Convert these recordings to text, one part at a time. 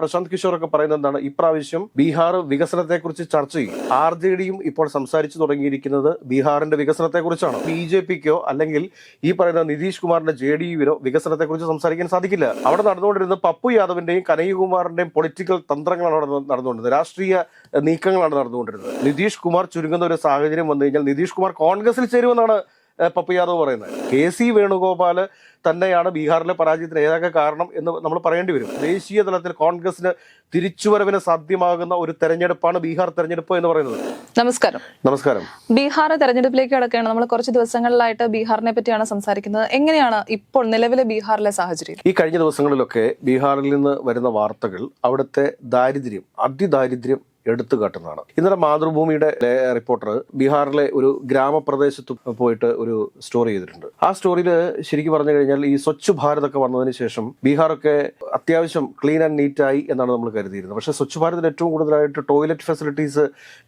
പ്രശാന്ത് കിഷോർ ഒക്കെ പറയുന്നത് എന്താണ്? ഇപ്രാവശ്യം ബീഹാർ വികസനത്തെക്കുറിച്ച് ചർച്ച ചെയ്യും. ആർ ജെ ഡിയും ഇപ്പോൾ സംസാരിച്ചു തുടങ്ങിയിരിക്കുന്നത് ബീഹാറിന്റെ വികസനത്തെക്കുറിച്ചാണ്. ബി ജെ പിക്കോ അല്ലെങ്കിൽ ഈ പറയുന്ന നിതീഷ് കുമാറിന്റെ ജെ ഡി യുവിനോ വികസനത്തെക്കുറിച്ച് സംസാരിക്കാൻ സാധിക്കില്ല. അവിടെ നടന്നുകൊണ്ടിരുന്ന പപ്പു യാദവിന്റെയും കനയ്യകുമാറിന്റെയും പൊളിറ്റിക്കൽ തന്ത്രങ്ങളാണ് അവിടെ നടന്നുകൊണ്ടിരുന്നത്. രാഷ്ട്രീയ നീക്കങ്ങളാണ് നടന്നുകൊണ്ടിരുന്നത്. നിതീഷ് കുമാർ ചുരുങ്ങുന്ന ഒരു സാഹചര്യം വന്നു കഴിഞ്ഞാൽ നിതീഷ് കുമാർ കോൺഗ്രസിൽ ചേരുമെന്നാണ് ഏഹ്, പപ്പു യാദവ് പറയുന്നത്. കെ സി വേണുഗോപാൽ തന്നെയാണ് ബീഹാറിലെ പരാജയത്തിന് ഏതൊക്കെ കാരണം എന്ന് നമ്മൾ പറയേണ്ടി വരും. ദേശീയ തലത്തിൽ കോൺഗ്രസിന് തിരിച്ചുവരവിന് സാധ്യമാകുന്ന ഒരു തെരഞ്ഞെടുപ്പാണ് ബീഹാർ തെരഞ്ഞെടുപ്പ് എന്ന് പറയുന്നത്. നമസ്കാരം. നമസ്കാരം. ബീഹാർ തെരഞ്ഞെടുപ്പിലേക്ക് കടക്കുകയാണ്. നമ്മൾ കുറച്ച് ദിവസങ്ങളിലായിട്ട് ബീഹാറിനെ പറ്റിയാണ് സംസാരിക്കുന്നത്. എങ്ങനെയാണ് ഇപ്പോൾ നിലവിലെ ബീഹാറിലെ സാഹചര്യം? ഈ കഴിഞ്ഞ ദിവസങ്ങളിലൊക്കെ ബീഹാറിൽ നിന്ന് വരുന്ന വാർത്തകൾ അവിടുത്തെ ദാരിദ്ര്യം അതിദാരിദ്ര്യം എടുത്തു കാട്ടുന്നതാണ് ഇന്നലെ മാതൃഭൂമിയുടെ റിപ്പോർട്ടർ ബീഹാറിലെ ഒരു ഗ്രാമപ്രദേശത്ത് പോയിട്ട് ഒരു സ്റ്റോറി ചെയ്തിട്ടുണ്ട്. ആ സ്റ്റോറിയിൽ ശരിക്കും പറഞ്ഞു കഴിഞ്ഞാൽ ഈ സ്വച്ഛ് ഭാരത് ഒക്കെ വന്നതിന് ശേഷം ബീഹാറൊക്കെ അത്യാവശ്യം ക്ലീൻ ആൻഡ് നീറ്റ് ആയി എന്നാണ് നമ്മൾ കരുതിയിരുന്നത്. പക്ഷേ സ്വച്ഛ് ഭാരതിൽ ഏറ്റവും കൂടുതലായിട്ട് ടോയ്ലറ്റ് ഫെസിലിറ്റീസ്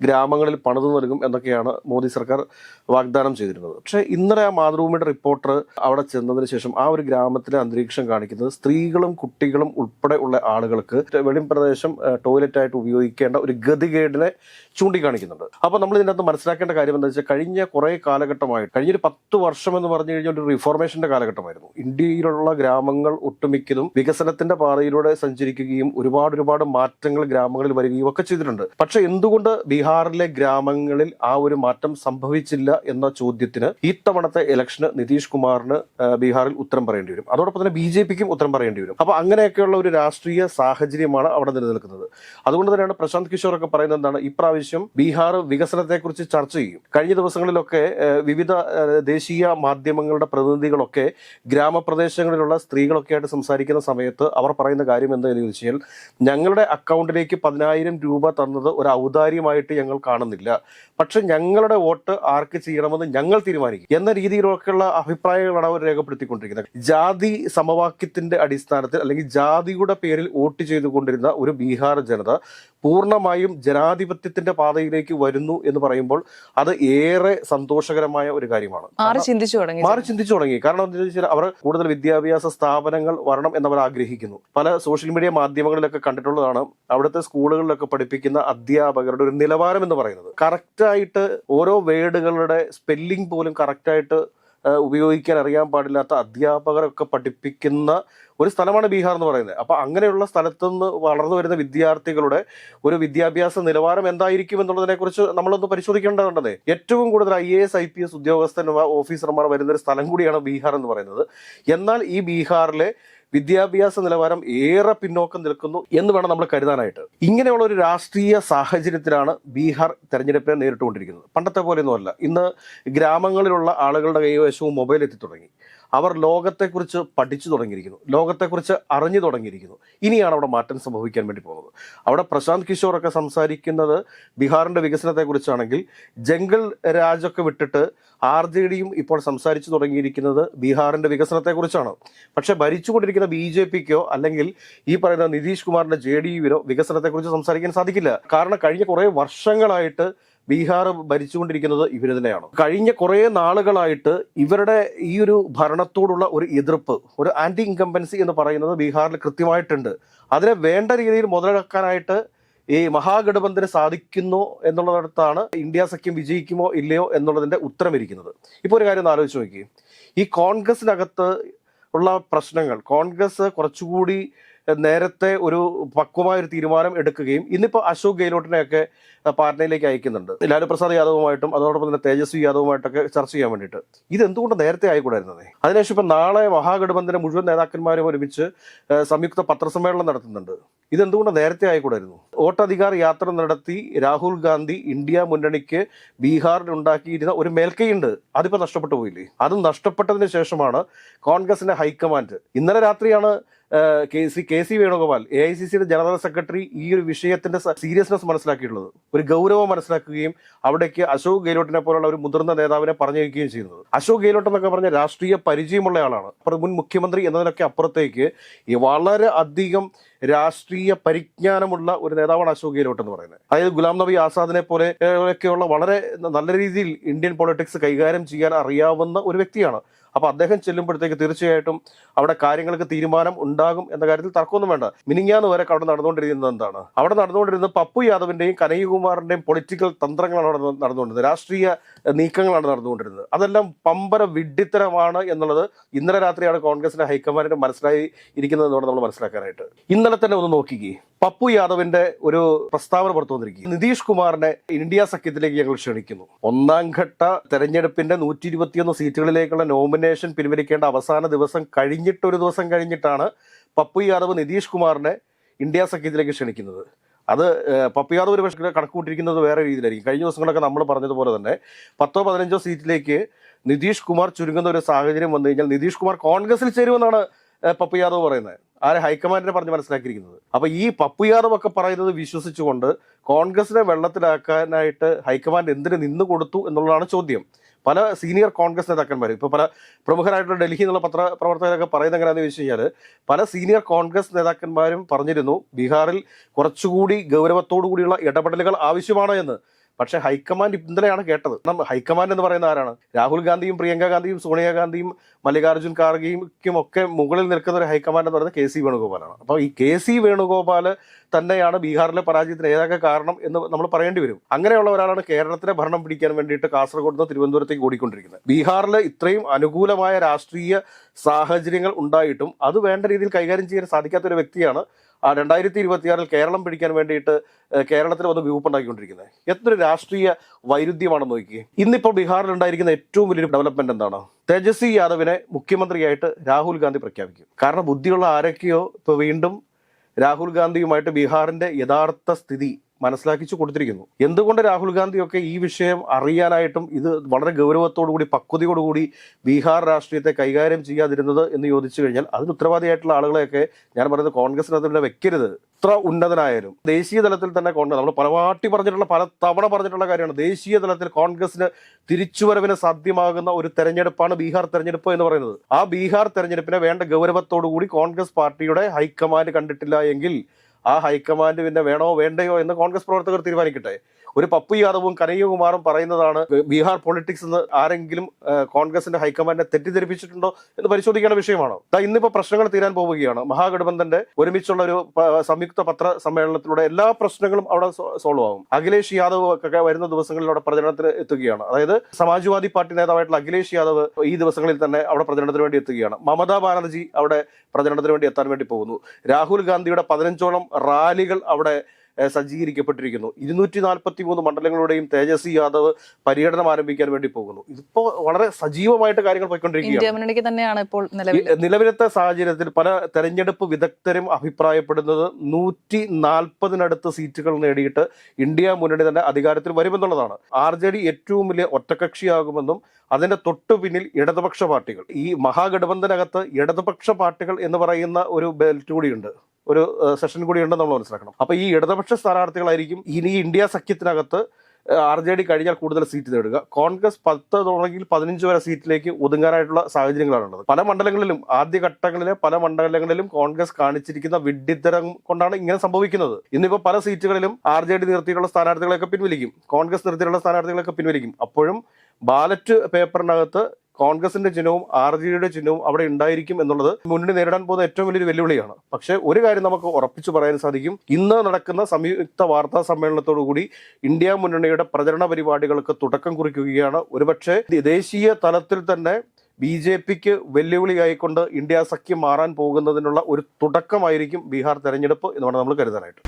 ഗ്രാമങ്ങളിൽ പണിതു നൽകും എന്നൊക്കെയാണ് മോദി സർക്കാർ വാഗ്ദാനം ചെയ്തിരുന്നത്. പക്ഷേ ഇന്നലെ ആ മാതൃഭൂമിയുടെ റിപ്പോർട്ടർ അവിടെ ചെന്നതിന് ശേഷം ആ ഒരു ഗ്രാമത്തിലെ അന്തരീക്ഷം കാണിക്കുന്നത് സ്ത്രീകളും കുട്ടികളും ഉൾപ്പെടെ ഉള്ള ആളുകൾക്ക് ടോയ്ലറ്റ് ആയിട്ട് ഉപയോഗിക്കേണ്ട ഒരു ഗതികേടിനെ ചൂണ്ടിക്കാണിക്കുന്നുണ്ട്. അപ്പോൾ നമ്മൾ ഇതിനകത്ത് മനസ്സിലാക്കേണ്ട കാര്യം എന്താ വെച്ചാൽ കഴിഞ്ഞ കുറേ കാലഘട്ടമായിട്ട് കഴിഞ്ഞൊരു പത്ത് വർഷം എന്ന് പറഞ്ഞു കഴിഞ്ഞാൽ ഒരു റിഫോർമേഷന്റെ കാലഘട്ടമായിരുന്നു. ഇന്ത്യയിലുള്ള ഗ്രാമങ്ങൾ ഒട്ടുമിക്കതും വികസനത്തിന്റെ പാതയിലൂടെ സഞ്ചരിക്കുകയും ഒരുപാട് ഒരുപാട് മാറ്റങ്ങൾ ഗ്രാമങ്ങളിൽ വരികയും ഒക്കെ ചെയ്തിട്ടുണ്ട്. പക്ഷെ എന്തുകൊണ്ട് ബീഹാറിലെ ഗ്രാമങ്ങളിൽ ആ ഒരു മാറ്റം സംഭവിച്ചില്ല എന്ന ചോദ്യത്തിന് ഈ തവണത്തെ ഇലക്ഷന് നിതീഷ് കുമാറിന് ബീഹാറിൽ ഉത്തരം പറയേണ്ടി വരും. അതോടൊപ്പം തന്നെ ബി ജെ പിക്കും ഉത്തരം പറയേണ്ടി വരും. അപ്പൊ അങ്ങനെയൊക്കെയുള്ള ഒരു രാഷ്ട്രീയ സാഹചര്യമാണ് അവിടെ നിലനിൽക്കുന്നത്. അതുകൊണ്ട് തന്നെയാണ് പ്രശാന്ത് കിഷോർ ഒക്കെ പറയുന്നത് എന്താണ്? ഇപ്രാവശ്യം ബീഹാർ വികസനത്തെക്കുറിച്ച് ചർച്ച ചെയ്യും. കഴിഞ്ഞ ദിവസങ്ങളിലൊക്കെ വിവിധ ദേശീയ മാധ്യമങ്ങളുടെ പ്രതിനിധികളൊക്കെ ഗ്രാമപ്രദേശങ്ങളിലുള്ള സ്ത്രീകളൊക്കെ ആയിട്ട് സംസാരിക്കുന്ന സമയത്ത് അവർ പറയുന്ന കാര്യം എന്താണെന്ന് ചോദിച്ചാൽ ഞങ്ങളുടെ അക്കൗണ്ടിലേക്ക് പതിനായിരം രൂപ തന്നത് ഒരു ഔദാര്യമായിട്ട് ഞങ്ങൾ കാണുന്നില്ല. പക്ഷെ ഞങ്ങളുടെ വോട്ട് ആർക്ക് ചെയ്യണമെന്ന് ഞങ്ങൾ തീരുമാനിക്കും. എന്ന രീതിയിലൊക്കെയുള്ള അഭിപ്രായങ്ങളാണ് അവർ രേഖപ്പെടുത്തിക്കൊണ്ടിരിക്കുന്നത്. ജാതി സമവാക്യത്തിന്റെ അടിസ്ഥാനത്തിൽ അല്ലെങ്കിൽ ജാതിയുടെ പേരിൽ വോട്ട് ചെയ്തുകൊണ്ടിരുന്ന ഒരു ബീഹാർ ജനത പൂർണമായും ജനാധിപത്യത്തിന്റെ പാതയിലേക്ക് വരുന്നു എന്ന് പറയുമ്പോൾ അത് ഏറെ സന്തോഷകരമായ ഒരു കാര്യമാണ്. ആര് ചിന്തിച്ചു തുടങ്ങി. മാറി ചിന്തിച്ചു തുടങ്ങി. കാരണം എന്താ വെച്ചാൽ അവർ കൂടുതൽ വിദ്യാഭ്യാസ സ്ഥാപനങ്ങൾ വരണം എന്നവർ ആഗ്രഹിക്കുന്നു. പല സോഷ്യൽ മീഡിയ മാധ്യമങ്ങളിലൊക്കെ കണ്ടിട്ടുള്ളതാണ് അവിടുത്തെ സ്കൂളുകളിലൊക്കെ പഠിപ്പിക്കുന്ന അധ്യാപകരുടെ ഒരു നിലവാരം എന്ന് പറയുന്നത്. കറക്റ്റായിട്ട് ഓരോ വേർഡുകളുടെ സ്പെല്ലിംഗ് പോലും കറക്റ്റായിട്ട് ഉപയോഗിക്കാൻ അറിയാൻ പാടില്ലാത്ത അധ്യാപകരൊക്കെ പഠിപ്പിക്കുന്ന ഒരു സ്ഥലമാണ് ബീഹാർ എന്ന് പറയുന്നത്. അപ്പൊ അങ്ങനെയുള്ള സ്ഥലത്തുനിന്ന് വളർന്നു വരുന്ന വിദ്യാർത്ഥികളുടെ ഒരു വിദ്യാഭ്യാസ നിലവാരം എന്തായിരിക്കും എന്നുള്ളതിനെ കുറിച്ച് നമ്മളൊന്ന് പരിശോധിക്കേണ്ടതുണ്ടെന്നേ. ഏറ്റവും കൂടുതൽ I A S I P S ഉദ്യോഗസ്ഥന്മാർ ഓഫീസർമാർ വരുന്ന ഒരു സ്ഥലം കൂടിയാണ് ബീഹാർ എന്ന് പറയുന്നത്. എന്നാൽ ഈ ബീഹാറിലെ വിദ്യാഭ്യാസ നിലവാരം ഏറെ പിന്നോക്കം നിൽക്കുന്നു എന്ന് വേണം നമ്മൾ കരുതാനായിട്ട്. ഇങ്ങനെയുള്ള ഒരു രാഷ്ട്രീയ സാഹചര്യത്തിലാണ് ബീഹാർ തെരഞ്ഞെടുപ്പിനെ നേരിട്ടുകൊണ്ടിരിക്കുന്നത്. പണ്ടത്തെ പോലെയൊന്നുമല്ല. ഇന്ന് ഗ്രാമങ്ങളിലുള്ള ആളുകളുടെ കൈവശവും മൊബൈൽ എത്തി തുടങ്ങി അവർ ലോകത്തെക്കുറിച്ച് പഠിച്ചു തുടങ്ങിയിരിക്കുന്നു. ലോകത്തെക്കുറിച്ച് അറിഞ്ഞു തുടങ്ങിയിരിക്കുന്നു. ഇനിയാണ് അവിടെ മാറ്റം സംഭവിക്കാൻ വേണ്ടി പോകുന്നത്. അവിടെ പ്രശാന്ത് കിഷോർ ഒക്കെ സംസാരിക്കുന്നത് ബീഹാറിന്റെ വികസനത്തെക്കുറിച്ചാണെങ്കിൽ ജംഗിൾ രാജൊക്കെ വിട്ടിട്ട് ആർ ജെ ഡിയും ഇപ്പോൾ സംസാരിച്ചു തുടങ്ങിയിരിക്കുന്നത് ബീഹാറിന്റെ വികസനത്തെക്കുറിച്ചാണ്. പക്ഷെ ഭരിച്ചുകൊണ്ടിരിക്കുന്ന ബി ജെ പിക്കോ അല്ലെങ്കിൽ ഈ പറയുന്ന നിതീഷ് കുമാറിന്റെ ജെ ഡി യുവിനോ വികസനത്തെക്കുറിച്ച് സംസാരിക്കാൻ സാധിക്കില്ല. കാരണം കഴിഞ്ഞ കുറേ വർഷങ്ങളായിട്ട് ബീഹാർ ഭരിച്ചുകൊണ്ടിരിക്കുന്നത് ഇവർ തന്നെയാണ്. കഴിഞ്ഞ കുറേ നാളുകളായിട്ട് ഇവരുടെ ഈ ഒരു ഭരണത്തോടുള്ള ഒരു എതിർപ്പ് ഒരു ആന്റി ഇൻകംബൻസി എന്ന് പറയുന്നത് ബീഹാറിൽ കൃത്യമായിട്ടുണ്ട്. അതിനെ വേണ്ട രീതിയിൽ മുതലെടുക്കാനായിട്ട് ഈ മഹാഗഠബന്ധന് സാധിക്കുന്നു എന്നുള്ളിടത്താണ് ഇന്ത്യ സഖ്യം വിജയിക്കുമോ ഇല്ലയോ എന്നുള്ളതിന്റെ ഉത്തരമിരിക്കുന്നത്. ഇപ്പോൾ ഒരു കാര്യം ഒന്ന് ആലോചിച്ച് നോക്കി ഈ കോൺഗ്രസിനകത്ത് ഉള്ള പ്രശ്നങ്ങൾ കോൺഗ്രസ് കുറച്ചുകൂടി നേരത്തെ ഒരു പക്വമായ ഒരു തീരുമാനം എടുക്കുകയും ഇന്നിപ്പോൾ അശോക് ഗെഹ്ലോട്ടിനെയൊക്കെ പാർട്ടിയിലേക്ക് അയക്കുന്നുണ്ട്. ലാലു പ്രസാദ് യാദവുമായിട്ടും അതോടൊപ്പം തന്നെ തേജസ്വി യാദവുമായിട്ടൊക്കെ ചർച്ച ചെയ്യാൻ വേണ്ടിയിട്ട്. ഇത് എന്തുകൊണ്ട് നേരത്തെ ആയിക്കൂടായിരുന്നത് അതിനുശേഷം ഇപ്പം നാളെ മഹാഗഠബന്ധന മുഴുവൻ നേതാക്കന്മാരും ഒരുമിച്ച് സംയുക്ത പത്രസമ്മേളനം നടത്തുന്നുണ്ട്. ഇതെന്തുകൊണ്ട് നേരത്തെ ആയിക്കൂടായിരുന്നു? വോട്ടധികാർ യാത്ര നടത്തി രാഹുൽ ഗാന്ധി ഇന്ത്യ മുന്നണിക്ക് ബീഹാറിൽ ഉണ്ടാക്കിയിരുന്ന ഒരു മേൽക്കൈയുണ്ട്. അതിപ്പോ നഷ്ടപ്പെട്ടു പോയില്ലേ? അത് നഷ്ടപ്പെട്ടതിന് ശേഷമാണ് കോൺഗ്രസിന്റെ ഹൈക്കമാൻഡ്. ഇന്നലെ രാത്രിയാണ് K C K C Venugopal A I C സിയുടെ ജനറൽ സെക്രട്ടറി ഈ ഒരു വിഷയത്തിന്റെ സീരിയസ്നെസ് മനസ്സിലാക്കിയിട്ടുള്ളത്. ഒരു ഗൗരവം മനസ്സിലാക്കുകയും അവിടേക്ക് അശോക് ഗെഹ്ലോട്ടിനെ പോലുള്ള ഒരു മുതിർന്ന നേതാവിനെ പറഞ്ഞയക്കുകയും ചെയ്യുന്നത്. അശോക് ഗെഹ്ലോട്ട് എന്നൊക്കെ പറഞ്ഞ രാഷ്ട്രീയ പരിചയമുള്ള ആളാണ്. മുൻ മുഖ്യമന്ത്രി എന്നതിനൊക്കെ അപ്പുറത്തേക്ക് വളരെ അധികം രാഷ്ട്രീയ പരിജ്ഞാനമുള്ള ഒരു നേതാവാണ് അശോക് ഗെഹ്ലോട്ട് എന്ന് പറയുന്നത്. അതായത് ഗുലാം നബി ആസാദിനെ പോലെ ഒക്കെയുള്ള വളരെ നല്ല രീതിയിൽ ഇന്ത്യൻ പൊളിറ്റിക്സ് കൈകാര്യം ചെയ്യാൻ അറിയാവുന്ന ഒരു വ്യക്തിയാണ്. അപ്പൊ അദ്ദേഹം ചെല്ലുമ്പോഴത്തേക്ക് തീർച്ചയായിട്ടും അവിടെ കാര്യങ്ങൾക്ക് തീരുമാനം ഉണ്ടാകും എന്ന കാര്യത്തിൽ തർക്കമൊന്നും വേണ്ട. മിനിങ്ങാന്ന് വരെ അവിടെ നടന്നുകൊണ്ടിരിക്കുന്നത് എന്താണ്? അവിടെ നടന്നുകൊണ്ടിരുന്നത് പപ്പു യാദവിന്റെയും കനയ്യകുമാറിന്റെയും പൊളിറ്റിക്കൽ തന്ത്രങ്ങളാണ് അവിടെ നടന്നുകൊണ്ടിരുന്നത്. രാഷ്ട്രീയ നീക്കങ്ങളാണ് നടന്നുകൊണ്ടിരുന്നത്. അതെല്ലാം പമ്പര വിഡ്ഢിത്തരമാണ് എന്നുള്ളത് ഇന്നലെ രാത്രിയാണ് കോൺഗ്രസിന്റെ ഹൈക്കമാൻഡിന് മനസ്സിലായി ഇരിക്കുന്നത് എന്നുള്ളത് നമ്മൾ മനസ്സിലാക്കാനായിട്ട്. ഇന്നലെ തന്നെ ഒന്ന് നോക്കിക്കേ. പപ്പു യാദവിന്റെ ഒരു പ്രസ്താവന പുറത്തു വന്നിരിക്കും നിതീഷ് കുമാറിനെ ഇന്ത്യ സഖ്യത്തിലേക്ക് ഞങ്ങൾ ക്ഷണിക്കുന്നു. ഒന്നാം ഘട്ട തെരഞ്ഞെടുപ്പിന്റെ നൂറ്റി ഇരുപത്തിയൊന്ന് സീറ്റുകളിലേക്കുള്ള നോമിനേഷൻ പിൻവലിക്കേണ്ട അവസാന ദിവസം കഴിഞ്ഞിട്ട് ഒരു ദിവസം കഴിഞ്ഞിട്ടാണ് പപ്പു യാദവ് നിതീഷ് കുമാറിനെ ഇന്ത്യ സഖ്യത്തിലേക്ക് ക്ഷണിക്കുന്നത്. അത് പപ്പു യാദവ് ഒരു പക്ഷേ കണക്കുകൂട്ടിരിക്കുന്നത് വേറെ രീതിയിലായിരിക്കും. കഴിഞ്ഞ ദിവസങ്ങളൊക്കെ നമ്മൾ പറഞ്ഞതുപോലെ തന്നെ പത്തോ പതിനഞ്ചോ സീറ്റിലേക്ക് നിതീഷ് കുമാർ ചുരുങ്ങുന്ന ഒരു സാഹചര്യം വന്നു കഴിഞ്ഞാൽ നിതീഷ് കുമാർ കോൺഗ്രസിൽ ചേരുമെന്നാണ് പപ്പു യാദവ് പറയുന്നത്. ആരെ ഹൈക്കമാൻഡിനെ പറഞ്ഞ് മനസ്സിലാക്കിയിരിക്കുന്നത്. അപ്പൊ ഈ പപ്പു യാദവ് ഒക്കെ പറയുന്നത് വിശ്വസിച്ചുകൊണ്ട് കോൺഗ്രസിനെ വെള്ളത്തിലാക്കാനായിട്ട് ഹൈക്കമാൻഡ് എന്തിന് നിന്ന് കൊടുത്തു എന്നുള്ളതാണ് ചോദ്യം. പല സീനിയർ കോൺഗ്രസ് നേതാക്കന്മാർ ഇപ്പോൾ പല പ്രമുഖരായിട്ടുള്ള ഡൽഹി എന്നുള്ള പത്ര പ്രവർത്തകരൊക്കെ പറയുന്നത് എങ്ങനെയാണെന്ന് ചോദിച്ചു കഴിഞ്ഞാൽ പല സീനിയർ കോൺഗ്രസ് നേതാക്കന്മാരും പറഞ്ഞിരുന്നു ബീഹാറിൽ കുറച്ചുകൂടി ഗൗരവത്തോടു കൂടിയുള്ള ഇടപെടലുകൾ ആവശ്യമാണ് എന്ന്. പക്ഷേ ഹൈക്കമാൻഡ് ഇന്നലെയാണ് കേട്ടത്. ഹൈക്കമാൻഡ് എന്ന് പറയുന്ന ആരാണ്? രാഹുൽ ഗാന്ധിയും പ്രിയങ്ക ഗാന്ധിയും സോണിയാഗാന്ധിയും മല്ലികാർജുൻ ഖാർഗെയും ഒക്കെ മുകളിൽ നിൽക്കുന്ന ഒരു ഹൈക്കമാൻഡ് എന്ന് പറയുന്നത് കെ സി വേണുഗോപാലാണ്. അപ്പോൾ ഈ കെ സി വേണുഗോപാൽ തന്നെയാണ് ബീഹാറിലെ പരാജയത്തിന് ഏതൊക്കെ കാരണം എന്ന് നമ്മൾ പറയേണ്ടി വരും. അങ്ങനെയുള്ള ഒരാളാണ് കേരളത്തിലെ ഭരണം പിടിക്കാൻ വേണ്ടിയിട്ട് കാസർഗോഡ് നിന്ന് തിരുവനന്തപുരത്തേക്ക് ഓടിക്കൊണ്ടിരിക്കുന്നത്. ബീഹാറിൽ ഇത്രയും അനുകൂലമായ രാഷ്ട്രീയ സാഹചര്യങ്ങൾ ഉണ്ടായിട്ടും അത് വേണ്ട രീതിയിൽ കൈകാര്യം ചെയ്യാൻ സാധിക്കാത്ത ഒരു വ്യക്തിയാണ് രണ്ടായിരത്തി ഇരുപത്തിയാറിൽ കേരളം പിടിക്കാൻ വേണ്ടിയിട്ട് കേരളത്തിൽ വന്ന് ഗ്രൂപ്പ് ഉണ്ടാക്കിക്കൊണ്ടിരിക്കുന്നത് എത്ര രാഷ്ട്രീയ വൈരുദ്ധ്യമാണ് നോക്കി ഇന്നിപ്പോൾ ബീഹാറിൽ ഉണ്ടായിരിക്കുന്ന ഏറ്റവും വലിയൊരു ഡെവലപ്മെന്റ് എന്താണ്? തേജസ്വി യാദവിനെ മുഖ്യമന്ത്രിയായിട്ട് രാഹുൽ ഗാന്ധി പ്രഖ്യാപിക്കും. കാരണം ബുദ്ധിയുള്ള ആരൊക്കെയോ ഇപ്പൊ വീണ്ടും രാഹുൽ ഗാന്ധിയുമായിട്ട് ബീഹാറിന്റെ യഥാർത്ഥ സ്ഥിതി മനസ്സിലാക്കിച്ചു കൊടുത്തിരിക്കുന്നു. എന്തുകൊണ്ട് രാഹുൽ ഗാന്ധിയൊക്കെ ഈ വിഷയം അറിയാനായിട്ടും ഇത് വളരെ ഗൗരവത്തോടുകൂടി പക്വതയോടുകൂടി ബീഹാർ രാഷ്ട്രീയത്തെ കൈകാര്യം ചെയ്യാതിരുന്നത് എന്ന് ചോദിച്ചു കഴിഞ്ഞാൽ അതിന് ഉത്തരവാദിയായിട്ടുള്ള ആളുകളെയൊക്കെ ഞാൻ പറയുന്നത് കോൺഗ്രസിനകത്ത് വെക്കരുത്. ഇത്ര ഉന്നതനായാലും. ദേശീയ തലത്തിൽ തന്നെ കോൺഗ്രസ് നമ്മൾ പലവാട്ടി പറഞ്ഞിട്ടുള്ള പല തവണ പറഞ്ഞിട്ടുള്ള കാര്യമാണ്. ദേശീയ തലത്തിൽ കോൺഗ്രസിന് തിരിച്ചുവരവിന് സാധ്യമാകുന്ന ഒരു തെരഞ്ഞെടുപ്പാണ് ബീഹാർ തെരഞ്ഞെടുപ്പ് എന്ന് പറയുന്നത്. ആ ബീഹാർ തെരഞ്ഞെടുപ്പിനെ വേണ്ട ഗൗരവത്തോടുകൂടി കോൺഗ്രസ് പാർട്ടിയുടെ ഹൈക്കമാൻഡ് കണ്ടിട്ടില്ല എങ്കിൽ ആ ഹൈക്കമാൻഡ് പിന്നെ വേണോ വേണ്ടയോ എന്ന് കോൺഗ്രസ് പ്രവർത്തകർ തീരുമാനിക്കട്ടെ. ഒരു പപ്പു യാദവും കനയ്യകുമാറും പറയുന്നതാണ് ബീഹാർ പൊളിറ്റിക്സ് എന്ന് ആരെങ്കിലും കോൺഗ്രസിന്റെ ഹൈക്കമാൻഡിനെ തെറ്റിദ്ധരിപ്പിച്ചിട്ടുണ്ടോ എന്ന് പരിശോധിക്കേണ്ട വിഷയമാണ്. ഇന്നിപ്പോ പ്രശ്നങ്ങൾ തീരാൻ പോവുകയാണ്. മഹാഗഠബന്ധന്റെ ഒരുമിച്ചുള്ള ഒരു സംയുക്ത പത്ര സമ്മേളനത്തിലൂടെ എല്ലാ പ്രശ്നങ്ങളും അവിടെ സോൾവ് ആകും അഖിലേഷ് യാദവ് ഒക്കെ വരുന്ന ദിവസങ്ങളിൽ അവിടെ പ്രചരണത്തിന് എത്തുകയാണ്. അതായത് സമാജ്വാദി പാർട്ടി നേതാവായിട്ടുള്ള അഖിലേഷ് യാദവ് ഈ ദിവസങ്ങളിൽ തന്നെ അവിടെ പ്രചരണത്തിന് വേണ്ടി എത്തുകയാണ്. മമതാ ബാനർജി അവിടെ പ്രചരണത്തിന് വേണ്ടി എത്താൻ വേണ്ടി പോകുന്നു. രാഹുൽ ഗാന്ധിയുടെ പതിനഞ്ചോളം റാലികൾ അവിടെ സജ്ജീകരിക്കപ്പെട്ടിരിക്കുന്നു. ഇരുന്നൂറ്റി നാൽപ്പത്തി മൂന്ന് മണ്ഡലങ്ങളുടെയും തേജസ്വി യാദവ് പര്യടനം ആരംഭിക്കാൻ വേണ്ടി പോകുന്നു. ഇതിപ്പോ വളരെ സജീവമായിട്ട് കാര്യങ്ങൾ പോയിക്കൊണ്ടിരിക്കുകയാണ്. തന്നെയാണ് ഇപ്പോൾ നിലവിലത്തെ സാഹചര്യത്തിൽ പല തെരഞ്ഞെടുപ്പ് വിദഗ്ധരും അഭിപ്രായപ്പെടുന്നത് നൂറ്റി നാൽപ്പതിനടുത്ത് സീറ്റുകൾ നേടിയിട്ട് ഇന്ത്യ മുന്നണി തന്നെ അധികാരത്തിൽ വരുമെന്നുള്ളതാണ്. ആർ ജെ ഡി ഏറ്റവും വലിയ ഒറ്റകക്ഷിയാകുമെന്നും അതിന്റെ തൊട്ടു പിന്നിൽ ഇടതുപക്ഷ പാർട്ടികൾ. ഈ മഹാഗഠബന്ധനകത്ത് ഇടതുപക്ഷ പാർട്ടികൾ എന്ന് പറയുന്ന ഒരു ബെൽറ്റ് കൂടിയുണ്ട്. ഒരു സെഷൻ കൂടി ഉണ്ടെന്ന് നമ്മൾ മനസ്സിലാക്കണം. അപ്പൊ ഈ ഇടതുപക്ഷ സ്ഥാനാർത്ഥികളായിരിക്കും ഇനി ഇന്ത്യ സഖ്യത്തിനകത്ത് ആർ ജെ ഡി കഴിഞ്ഞാൽ കൂടുതൽ സീറ്റ് നേടുക. കോൺഗ്രസ് പത്ത് തുടങ്ങി പതിനഞ്ച് വരെ സീറ്റിലേക്ക് ഒതുങ്ങാനായിട്ടുള്ള സാഹചര്യങ്ങളാണുള്ളത്. പല മണ്ഡലങ്ങളിലും ആദ്യഘട്ടങ്ങളിലെ പല മണ്ഡലങ്ങളിലും കോൺഗ്രസ് കാണിച്ചിരിക്കുന്ന വിഡ്ഢിത്തരം കൊണ്ടാണ് ഇങ്ങനെ സംഭവിക്കുന്നത്. ഇന്നിപ്പോൾ പല സീറ്റുകളിലും ആർ ജെ ഡി നിർത്തിയിട്ടുള്ള സ്ഥാനാർത്ഥികളെയൊക്കെ പിൻവലിക്കും. കോൺഗ്രസ് നിർത്തിയിട്ടുള്ള സ്ഥാനാർത്ഥികളെയൊക്കെ പിൻവലിക്കും. അപ്പോഴും ബാലറ്റ് പേപ്പറിനകത്ത് കോൺഗ്രസിന്റെ ചിഹ്നവും ആർ ജെ ഡിയുടെ ചിഹ്നവും അവിടെ ഉണ്ടായിരിക്കും എന്നുള്ളത് മുന്നണി നേരിടാൻ പോകുന്ന ഏറ്റവും വലിയൊരു വെല്ലുവിളിയാണ്. പക്ഷെ ഒരു കാര്യം നമുക്ക് ഉറപ്പിച്ചു പറയാൻ സാധിക്കും. ഇന്ന് നടക്കുന്ന സംയുക്ത വാർത്താ സമ്മേളനത്തോടു കൂടി ഇന്ത്യ മുന്നണിയുടെ പ്രചരണ പരിപാടികൾക്ക് തുടക്കം കുറിക്കുകയാണ്. ഒരുപക്ഷെ ദേശീയ തലത്തിൽ തന്നെ ബി ജെ പിക്ക് വെല്ലുവിളിയായിക്കൊണ്ട് ഇന്ത്യ സഖ്യം മാറാൻ പോകുന്നതിനുള്ള ഒരു തുടക്കമായിരിക്കും ബീഹാർ തെരഞ്ഞെടുപ്പ് എന്നാണ് നമ്മൾ കരുതാനായിട്ട്.